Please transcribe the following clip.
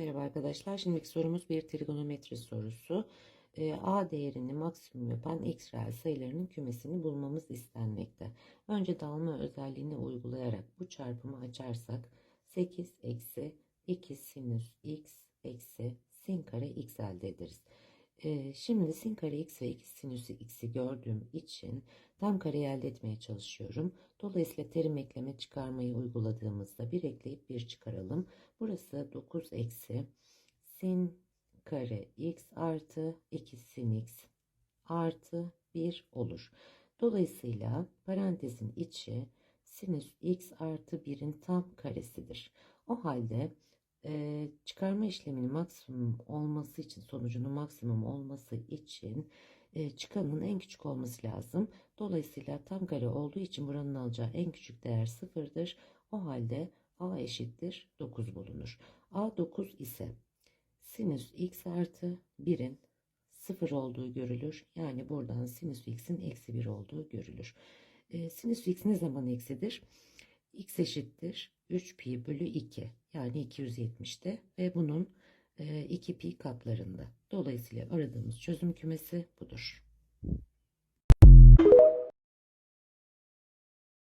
Merhaba arkadaşlar. Şimdiki sorumuz bir trigonometri sorusu. Ee, A değerini maksimum yapan x reel sayılarının kümesini bulmamız istenmekte. Önce dalma özelliğini uygulayarak bu çarpımı açarsak 8 eksi 2 sinüs x eksi sin kare x elde ederiz. Şimdi sin kare x ve 2 sinüs x'i gördüğüm için tam kareyi elde etmeye çalışıyorum. Dolayısıyla terim ekleme çıkarmayı uyguladığımızda bir ekleyip bir çıkaralım. Burası 9 eksi sin kare x artı 2 sin x artı 1 olur. Dolayısıyla parantezin içi sinüs x artı 1'in tam karesidir. O halde e, çıkarma işleminin maksimum olması için sonucunun maksimum olması için e, çıkanın en küçük olması lazım. Dolayısıyla tam kare olduğu için buranın alacağı en küçük değer sıfırdır. O halde a eşittir 9 bulunur. a 9 ise sinüs x artı 1'in 0 olduğu görülür. Yani buradan sinüs x'in eksi 1 olduğu görülür. E, sinüs x ne zaman eksidir? X eşittir 3 pi bölü 2 yani 270'te ve bunun e, 2 pi katlarında. Dolayısıyla aradığımız çözüm kümesi budur.